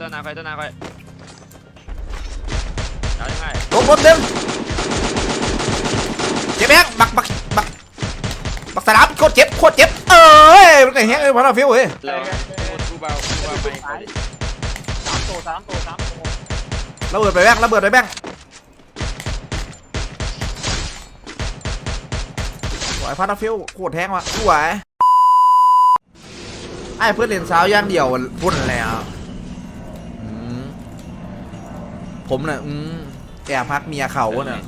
ตัวหนาคอยตัวหนาคอยเอายังไงลงรถเต็มเจ็บแฮงบักบักบักบักสนามโคตรเจ็บโคตรเจ็บเอ้ยมันไงแฮงเอ้ยพันเอาฟิวเว้ยเรากูเบากูเบาไปก่อนดิสามตัวสามตัวสามตัวระเบิดไปแบงระเบิดไปแบงสวยพันเอาฟิวโคตรแฮงว่ะสวยไอ้เพื่อนเล่นสาวอย่างเดียวพุ่นแล้วอืม ผมน่ะอืมแอบพักเมียเขาน่ะ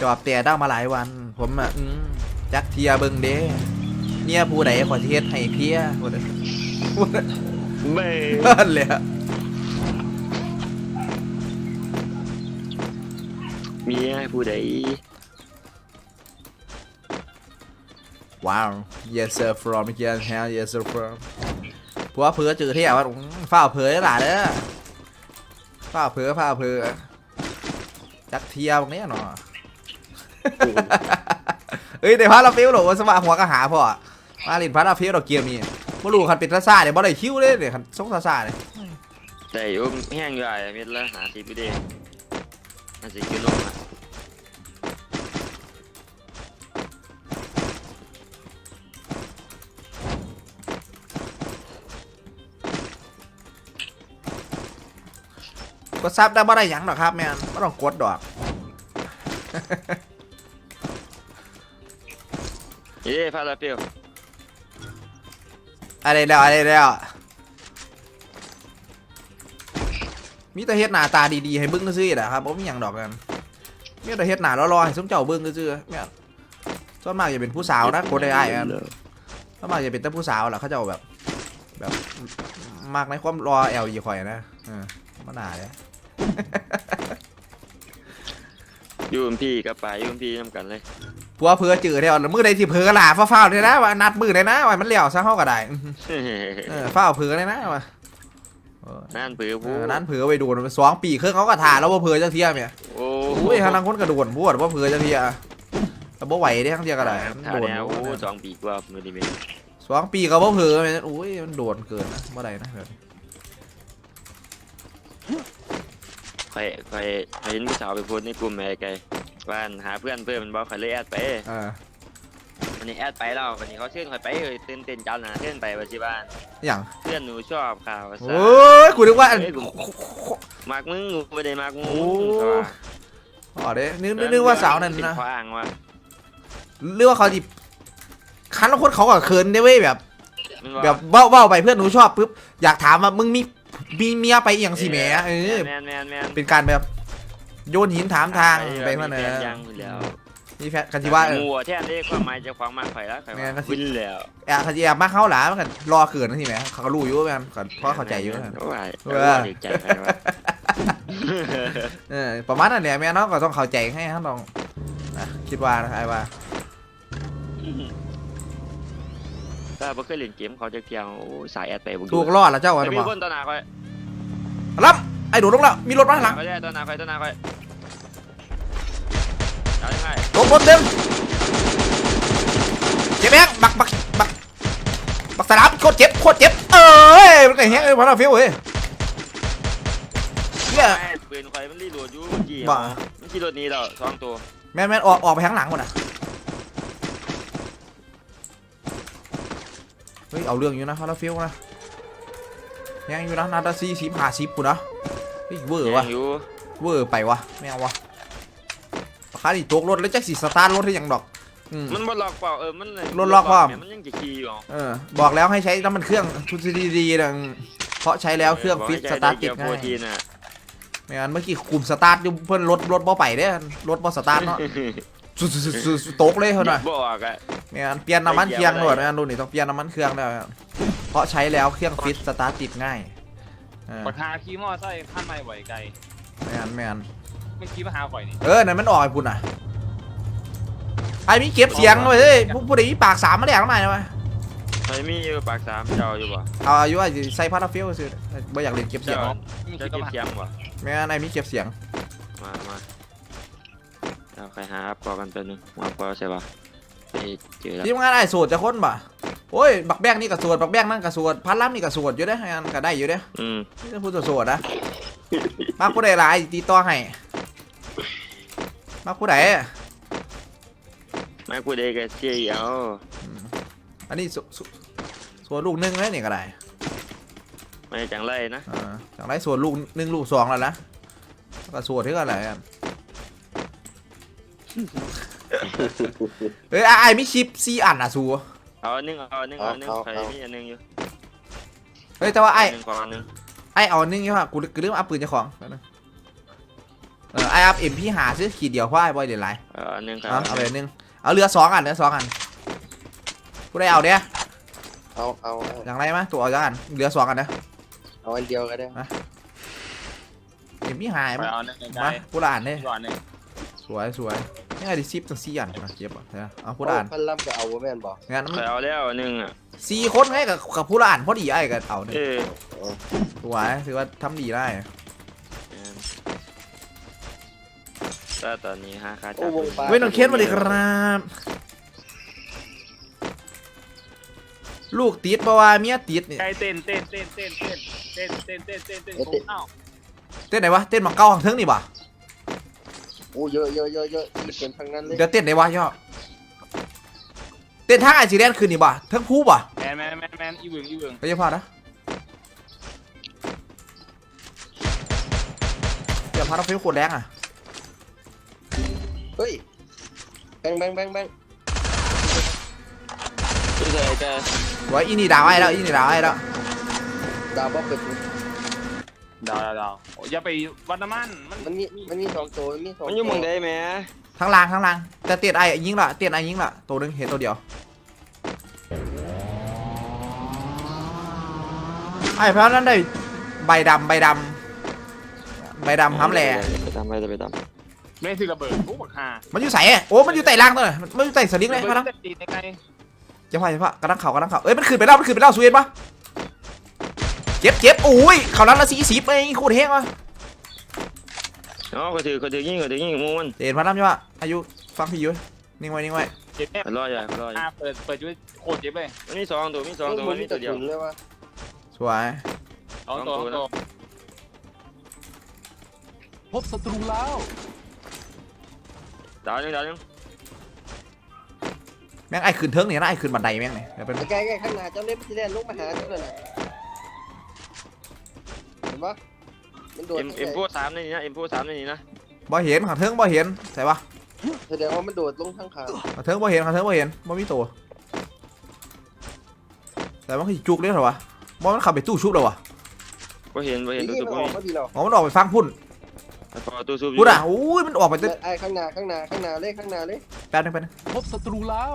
จอบแต่ได้มาหลายวัน ผมอะอืมจักเทียเบิงเด้เนี่ยผู้ใดขอเทศให้เพียพูดเลยพูดเลยเบ้เพิ่นเลยอะมีให้ผู้ใดว้าว yes sir from again hell yes sir from ผัวเผือจือเที่ยวว่าอื้อฝ้าเผือหล่ะเด้อฝ้าเผือฝ้าเผือจักเทียบางเนี้ยหนอเอ้ยเดี๋ยวพาราฟิลหรอว่าสว่าหัวก็หาพ่อมาลินพาราฟิลดอกเกียร์มีบ่รู้คันเป็นซ่าเดี๋ยวบ่ได้คิวเลยเดี๋ยวคันส่งซ่าเลยแต่อยุ่แห้งใหญ่เม็ดละหาสิบไปดิห้าสิบกิโลอะ ดซับได้บ่ได้หยังหรอกครับแม่นบ่ต้องกดดอกเย้พาราเปียวอะไรแล้วอะไรแล้วมีแต่เฮ็ดหน้าตาดีๆให้เบิ่งซื่อๆนะครับบ่มีหยังดอกกันมีแต่เฮ็ดหน้ารอๆให้สมเจ้าเบิ่งซื่อๆแม่นส่วนมากจะเป็นผู้สาวนะกดได้อ้ายกันส่วนมากจะเป็นแต่ผู้สาวล่ะเขาเจ้าแบบแบบมากในความรอแอลยีข่อยนะเออมาหน้าเลยอ ยูมพี่กับป่าอยูมพี่นำกันเลยผัวเผือจืดเดียวมือใดที่เผือหลาฟ้าวๆเลยนะว่านัดมือเลยนะว่ามันเลี้ยวซะเฮาก็ได้อื้อหือเออฟ้าวเผือเลยนะว่าเออนั่นปือเอผู้อนั้นเผือไปโดนสองปีครึ่งเขาก็ถ่าแล้วว่าเผือจังเทียเนี่ยโอ้อุ้ยทางนั้นคนกระโดดบวดว่าเผือจังเทียแต่บ่ไหวได้ทั้งเทียก็ได้มันถ่าโดนแล้วโอ้สองปีกว่ามือดีเมสองปีก็บ่เผือแม่นอุ้ยมันโดนเกินนะบ่ได้นะ เดี๋ยวนี้คอยคอยคอยเห็นผู้สาวไปโพสต์ในกลุ่มแม่ไกลบ้านหาเพื่อนเพื่อนมันบอกคอยเลยแอดไปเออวันนี้แอดไปแล้ววันนี้เขาเชิญคอยไปเฮ้ยตื่นเต้นจังนะเชิญไปว่าที่บ้านอย่างเพื่อนหนูชอบข่าวภาษาโอ้ยกูนึกว่าอันมากมึงกูไม่ได้มากมึงโอ้เขาว่าอ๋อเด้นึกนึกนึกว่าสาวนั่นเป็นะข้ออ้างว่าเรื่องว่าเขาดิคันแล้วคนเขาก็เขินได้เว้ยแบบ มันว่าแบบเบ้าเบ้าไปเพื่อนหนูชอบปุ๊บอยากถามว่ามึงมี มีเมียไปอหย่างสิแหมเออแมนแมนแมนเป็นการแบบโยนหินถามทางไปเพื่อนมีเนแฟอะยังอยู่แล้วมีแฟนกันที่ว่าเออหมัวแท่นได้ความหมายเจะความมากข่อยแล้วข่อยแม่ว่านก็สิวินแล้วแอบเขาจะแอบมาเข้าหลามันกันรอเขินนะสิแหมเขาก็รู้อยู่ว่าแม่นเขาเพราะเข้าใจอยู่นะโอ้ยเออเด็กใจใครวะเออประมาณนั้นแหละแม่เนาะก็ต้องเข้าใจให้ท่านลองนะคิดว่านะไอ้ว่า ถ้าบ่เคยเล่นเกมเขาจะเกี่ยวโอ้ยสายแอดไปบุถูกรอดแล้วเจ้าไอ้วันมีบอกคนต่อหน้าข่อยรับไอ้โดดลงแล้วมีรถมาข้างหลังข่อยได้ต่อหน้าข่อยต่อหน้าข่อยเอายังไงลงรถเต็มเจ็บแฮงบักบักบักบักสนามโคตรเจ็บโคตรเจ็บเอ้ยมันไงแฮงเอ้ยพันเอาฟิวเว้ยเหี้ยแม่ปืนข่อยมันรีโหลดอยู่เมื่อกี้บ้ามันขี่รถหนี้แล้วสองตัวแม่นแม่นออกออกไปข้างหลังก่อนนะ เฮ้ย เอาเรื่องอยู่นะพันเอาฟิวนะยังอยู่นะนาตาซีสิบห้าสิบกูนะเฮ้ยเวอร์วะยังอยู่เวอร์ไปวะไม่เอาวะราคาดิตกรถแล้วจักสิสตาร์ทรถให้หยังดอกอืมมันบ่ล็อกเปล่าเออมันเลยรถล็อกเปล่าแมันยังจะขี่อยู่เออบอกแล้วให้ใช้น้ำมันเครื่องทุนดีๆดังเพราะใช้แล้วเครื่องฟิตสตาร์ทติดโปรง่ายตีนอะไม่งั้นเมื่อกี้กลุ่มสตาร์ทอยู่เพื่อนรถรถบ่ไปเด้อรถบ่สตาร์ทเนาะสุดๆๆๆตกเลยเท่านั้นบอกอะ ไม่งั้นเปลี่ยนน้ำมันเครื่องหมดไม่งั้นรุ่นนี้ต้องเปลี่ยนน้ำมันเครื่องแล้วเพราะใช้แล้วเครื่องฟิตสตาร์ทติดง่ายเออปัญหาขี่มอไซค์ข้ามไม่ไหวไกลไม่งั้นไม่งั้นไม่ขี่มาหาข่อยนี่เออนั่นมันออกไอ้พุ่นอะไอ้มีเก็บเสียงไว้เฮ้ยผู้ผู้ใดมีปากสามมาแหลกทำไมวะไอ้มีอยู่ปากสามเจ้าอยู่บ่เอาอายุอาจจะใส่พาราฟิลซื้อบ่อยากเล่นเก็บเสียงเจ้าไม่เจ้าขี่เก็บมาเสียงบ่ไม่งั้นไอ้มีเก็บเสียงมามาเราใครหาอัพกอกันตัวหนึงอัพกอใช่ป่ะไป เจอแล้วทีมงานไอ้โสดจะค้นป่ะโอ้ยบักแบงนี่ก็สวดบักแบงนั่นก็สวดพันล้ำนี่ก็สวดอยู่เด้อันก็ได้อยู่เด้อืมนี่จะพูดสวดนะมาผู้ใดหลายตีต่อให้มาผู้ใดมากูเด็กเสียเอาอันนี้สสสวดลูกหนึงเลยนี่ก็ได้ไม่จังไรนะอ่าจากไรสวดลูกหนึ่งลูกสองแล้วนะแล้วก็สวดที่กันไหนอะ เอ้ยไอ้ายมีชิปซีอันอะสูเอาอันหนึงเอาอันหนึงเอาอันหนึงเอาใครเอา มีอันหนึงอยู่เฮ้ยแต่ว่าไอ้นหนึงขออันหนึงไอ้เอาอันนึงใช่ปะกูกูลืมเอาปืนเจ้าของแป๊บนึงเออไอ้อัพเอ็มพี่หาซื้อขีดเดียวเพราะไอ้บอยเดี๋ยวไรเอาอันหนึงครับเอาเอาไปอันนึงเอาเรือสองอันเรือสองอันกูได้เอาเนี้ยเอาเอาเอาอย่างไรมั้ยตัวเอาจังอันเรือสองอันนะเอาอันเดียวก็ได้เอ็มพี่หายไปมั้ยเอาหนึ่งไกลมากูละอ่านเด้ก่อนหนึ่งสวยสวย นี่ไงดิซิปตั้งสี่อันนะเก็บอะเดี๋ยวเอาผู้ละอ่านพันลำก็เอาบ่แม่นบ่งั้นใครเอาแล้วอันหนึงอะสี่คนไงกับกับผู้ละอ่านพอดีไอ้กับเอาเนี่ยเออสวยถือว่าทำดีได้แต่ตอนนี้หาค่าโอ้จับวงปลาเว้ยน้องเคนมาเลยครับ ลูกติดบ่ว่าเมียติดนี่ไกลเต้นเต้นเต้นเต้นเต้นเต้นเต้นเต้นเต้นเต้นโอ้เอ้าเต้นไหนวะเต้นหมักเก้าของเทิงนี่บ่โอ้เยอะเยอะเยอะเยอะที่เป็นทั้งนั้นเลยเดี๋ยวเต้นไหนวะย่อเต้นทางไอซีแดนคืนนี่บ่เทิงผู้บ่แมนแมนแมนแมนอีเวึงอีเวึงไปจะพลาดนะอย่าพลาดเอาเฟลโคตรแรงอะเฮ้ยแบงแบงแบงแบงคือใครจะไว้อีนี่ดาวไอ้แล้วอีนี่ดาวไอ้แล้วดาวบ่เปิด ดาวดาวดาวโอ้อย่าไปวัดน้ำมันมันมันมีมันมีสองตัวมันมีสองมันอยู่หมึงได้ไหมทางล่างทางล่างแต่เตียนไอ้ยิงละเตียนไอ้ยิงละตัวหนึงเห็นตัวเดียวไอ้เพราะนั้นได้ใบดำใบดำใบดำห้ำแหล่ไปตามไปไปตามไม่ถือระเบิดโอ้บักฮามันอยู่ใส่โอ้มันอยู่ใต้ล่างตัวน่ะมันอยู่ใต้สลิงเลยระมาเบิทั้ดงจะตีในไกลจะพายจะพากระดังเข่ากระดังเข่าเอ้ยมันขึ้นไปแล้วมันขึ้นไปแล้วสวีนปะเจ็บเจ็บอุ้ยเขานั้นละสี่สิบไอ้โคตรแห้งวะอ๋อก็ถือก็ถือยิงก็ถือยิงมูมันเด่นพระน้ำใช่ปะอายุฟังพี่ยุ้ยนิ่งไว้นิ่งไว้เจ็บแน่รออยู่รออยู่อ่าเปิดเปิดด้วยโคตรเจ็บเลยมันมีสองตัวมีสองตัวมัมันนมีมีตัตัววเดียวถึงเลยว่าสวยสองตัวสองตัวพบศัตรูแล้วดาวหนึงดาวหนึงแม่งไอ้ขึ้นเทิงเนี่ยนะไอ้ขึ้นบันไดแม่งเนี่ยเดี๋ยวเป็นไอ้ไกลๆข้างหน้าเจ้าเล่นพี่แลนลงมาหาเจ้าเลยน่ะเห็ นปะมันโดดเอ็มเอ็มโพสามในนี้นะเอ็มโพสามในนี้นะบ่เห็นขังเทิงบ่เห็นใช่ปะแสดงว่ามันโดดลงข้างขาขังเทิงบ่เห็นขังเทิงบ่เห็นบ่มีตัวแต่มันคือจุกเลยเหรอวะบ่มันขับไปตู้ชุบเหรอวะก็เห็นก็เห็นนี่ตัวมันตัวออกมาดีแล้วอ๋อมันออกไปฟังพุ่นพอตัวซูบพุ่นอะอุ้ยมันออกไปตึ๊ดไอ้ข้างหน้าข้างหน้าข้างหน้าเลยข้างหน้าเลยแป๊บนึงแป๊บนึงพบศัตรูแล้ว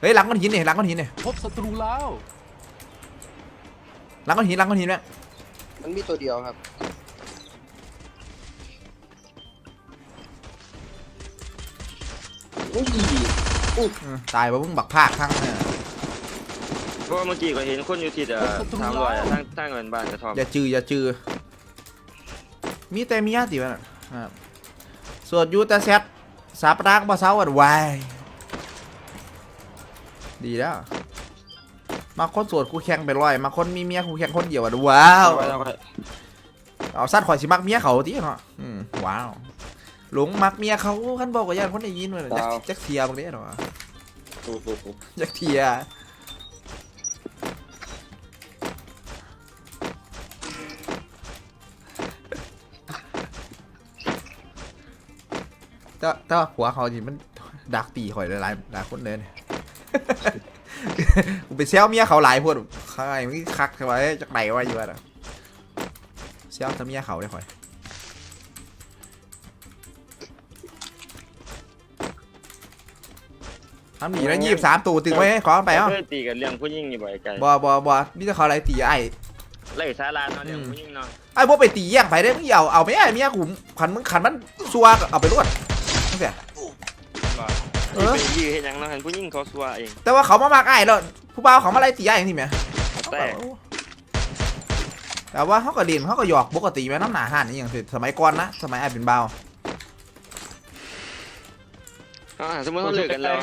เฮ้ยหลังก้อนหินเนี่ยหลังก้อนหินเนี่ยพบศัตรูแล้วหลังก้อนหินหลังก้อนหินแม่ง มันมีตัวเดียวครับ อุ้ยอืมตายบ่มึงบักภาคทั้งเนี่ยเพราะเมื่อกี้ก็เห็นคนอยู่ที่เอ่อสามร้อยทางทางเงินบ้านกระท่อมอย่าจืออย่าจือมีแต่เมียติวะน่ะครับส่วนอยูแต่แซดสาปรากบ่เซาอันวายดีแล้ว มาคนโสวดกูแข่งไปร้อย มาคนมีเมียกูแข่งคนเดียวอะว้าว เอาไปเอาไปเอาสั้นข่อยสิมักเมียเขาติเนาะอืมว้าว หลงมักเมียเขาคันบอกกับญาติคนได้ยินว่าจักจักเทียบางเด้เนาะจักเทียแต่แต่ว่าผัวเขานี่มันดักตีข่อยหลายๆหลายคนเลยเนี่ย กูไปเซลเมียเขาหลายพวดใครมันคักไว้จากไหนวะอยู่วะน่ะเซลแต่เมียเขาได้ข่อยทำหนีแล้วยี่สิบสามตัวตึงไว้ให้ขอไปเอ้าเคยตีกันเรื่องผู้หญิงอยู่บ่อยไกลบอบอบอนี่จะเขาอะไรตีไอ้ไล่สาราเนาะเรื่องผู้หญิงเนาะไอ้พวกไปตีแย่งไปได้มึงอย่าเอาเอาไม่ได้เมียกูขันมึงขันมันซัวก็เอาไปรวดตั้งแต่ เออไปยื้อให้ยังนะเห็นผู้หญิงเขาซัวเอง แต่ว่าเขามามากไอ้แล้วผู้บ่าวเขามาไล่ตีไอ้อย่างนี้ไหมแต่ แต่ว่าเขาก็เด่นเขาก็หยอกปกติไหมน้ำหนาหันนี่อย่างสมัยก่อนนะสมัยไอ้เป็นบ่าวอ่าสมมติเขาเลิกกันแล้ว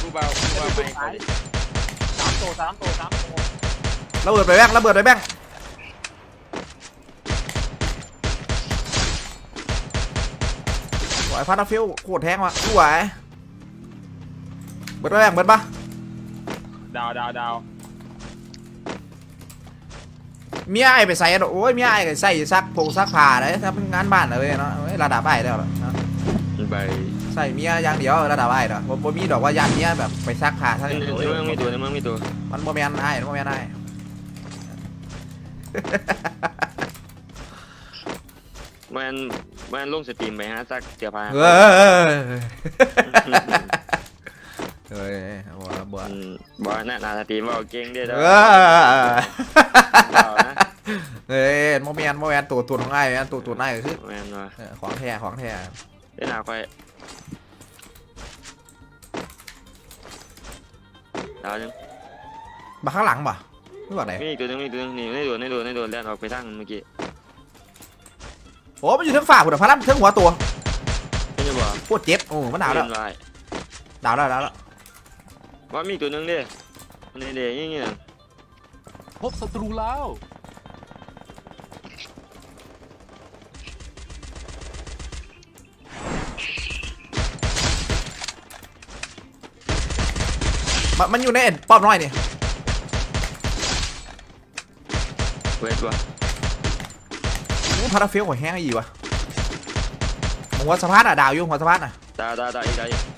ผู้เบาผู้เบาไปเขาดิสามตัวสามตัวสามตัวระเบิดไปแบงค์ระเบิดไปแบงค์สวยพาราฟิลโคตรแทงว่ะสวย เบิดไปแบงค์เบิดปะดาวดาวดาวเมียไอ้ไปใส่อะโอ้ยเมียไอ้ก็ใส่ซักผงซักผ้าเลยถ้าเป็นงานบ้านเลยเนาะเอ้ยระดับไอ้แล้วเนาะไปใส่เมียอย่างเดียวระดับไอ้เนาะบ่บ่มีดอกว่ายานเมียแบบไปซักผ้าซักในเมืองมีตัวในเมืองมีตัวมันบ่แม่นไอ้มันบ่แม่นไอ้มันมันลงสตรีมไปฮะซักเสื้อผ้า เฮ้ยเฮ้ยบ่บ่อืมบ่น่าน่าสตรีมว่าเก่งเด้อเอเด้ออเอานะเฮ้ยโมเมนโมเมนตัวตัวของไอ้แมนตัวตัวไอ้ก็คือแม่นว่ะเออของแท้ของแท้เด้อหน้าค่อยดาวหนึงมาข้างหลังป่ะไม่บอกไหนมีอีกตัวหนึงมีอีกตัวหนึงนี่ในโดนในโดนในโดนแล่นออกไปทางเมื่อกี้โอ้มันอยู่ทั้งฝ่าหุ่นพลังทั้งหัวตัวไม่ใช่บ่โคตรเจ็บโอ้มันดาวแล้วเล่นไดาวแล้วดาวแล้ว ว่ามีอีกตัวหนึงเด้อันนี้เด้ยี่งี้น่ะพบศัตรูแล้ว มันมันอยู่ในป้อมน้อยนี่เวทว่ะโอ้พาราเฟลหัวแห้งอีกว่ะหัวสะพานอะดาวอยู่หัวสะพานอะดาวดาวดาวอีกดาวอีก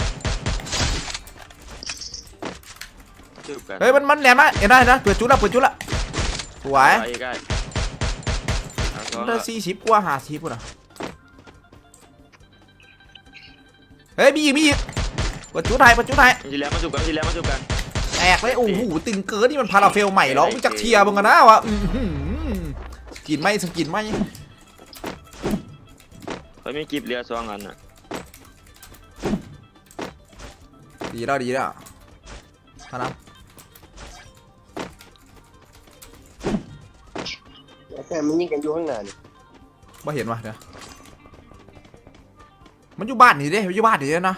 จูบกันเฮ้ยมันมันแหลมนะเห็นไหมเห็นไหมเปิดจุดละเปิดจุดละสวยดาวอีกได้เอาสองได้แล้วสี่สิบกว่าห้าสิบปุ่นอะเฮ้ยมีอีกมีอีกเปิดจุดไหนเปิดจุดไหนทีแล้วมาจูบกันทีแล้วมาจูบกันแตกเลยโอ้โหตึงเกินนี่มันพาราเฟลใหม่เหรอมึงจักเทียร์มึงกันนะวะอื้อหือสกินไหมสกินไหมเขามีกิบเรือสองอันน่ะดีแล้วดีแล้วพานะ แต่มันยิงกันอยู่ข้างหน้านี่ไม่เห็นวะเดี๋ยวมันอยู่บ้านนี่เด้มันอยู่บ้านนี่เด้นะ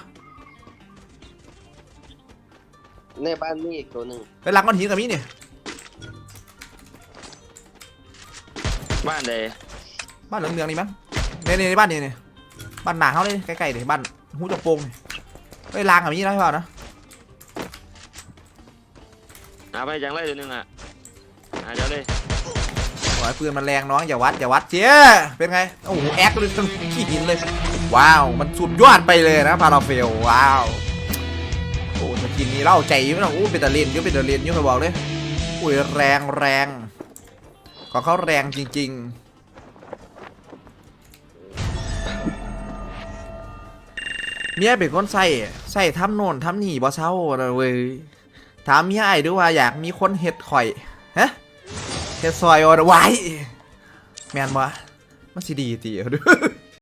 ในบ้านมีอีกตัวหนึ่งไปหลังก้อนหินกับมีนี่บ้านใดบ้านเหลืองเมืองๆนี่มั้งเนี่ยเนี่ยบ้านนี่นี่บ้านหนาเขาเลยใกล้ๆเลยบ้านหูจงโปงนี่ไปลางกับมีนะพี่บ่าวนะหาไปจังไรตัวหนึงอะหาเจ้าเลยโอ้ยปืนมันแรงน้องอย่าวัดอย่าวัดเจ๊เป็นไงโอ้โหแอคเลยทั้งขี้หินเลย ว้าว มันสุดยอดไปเลยนะพาราเฟลว้าวโอ้สกินนี้เล่าใจยู่นะโอ้เป็นตะเลนยุ่งเป็นตะเลนยุ่งไปบอกเลยอุ้ยแรงแรงของเขาแรงจริง ๆเมียเป็นคนใส่ใส่ทำโน่นทำนี่บ่เศร้าเว้ยถามเมียไอ้ด้วยว่าอยากมีคนเห็ดข่อยฮะ เห็ดซอยออดไว้ แมนวะมันสิดีตีเอาดู